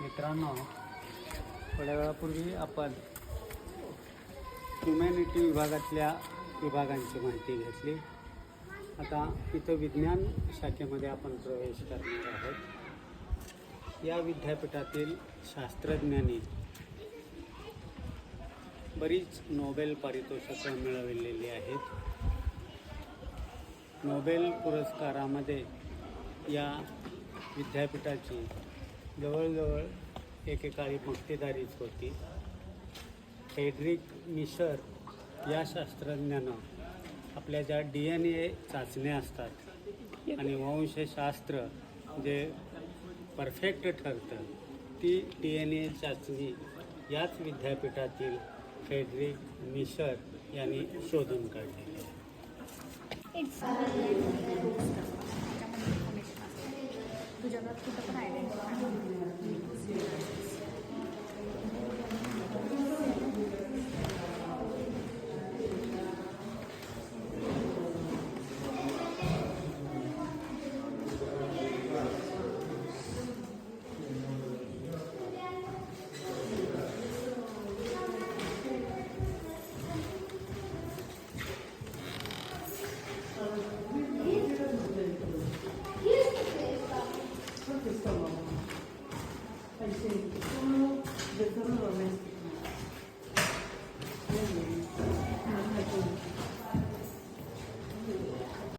मित्रांनो थोड्या वेळापूर्वी आपण ह्युमॅनिटी विभागातल्या विभागांची माहिती घेतली. आता इथं विज्ञान शाखेमध्ये आपण प्रवेश करणार आहोत. या विद्यापीठातील शास्त्रज्ञांनी बरीच नोबेल पारितोषिकं मिळवलेली आहेत. नोबेल पुरस्कारामध्ये या विद्यापीठाची जवळजवळ एकेकाळी मक्तेदारीच होती. हेड्रिक मिशर या शास्त्रज्ञानं आपल्या ज्या डी एन ए चाचण्या असतात आणि वंशशास्त्र जे परफेक्ट ठरतं ती डी एन ए चाचणी याच विद्यापीठातील फेडरिक मिशर यांनी शोधून काढलेली പരിശോധിക്കും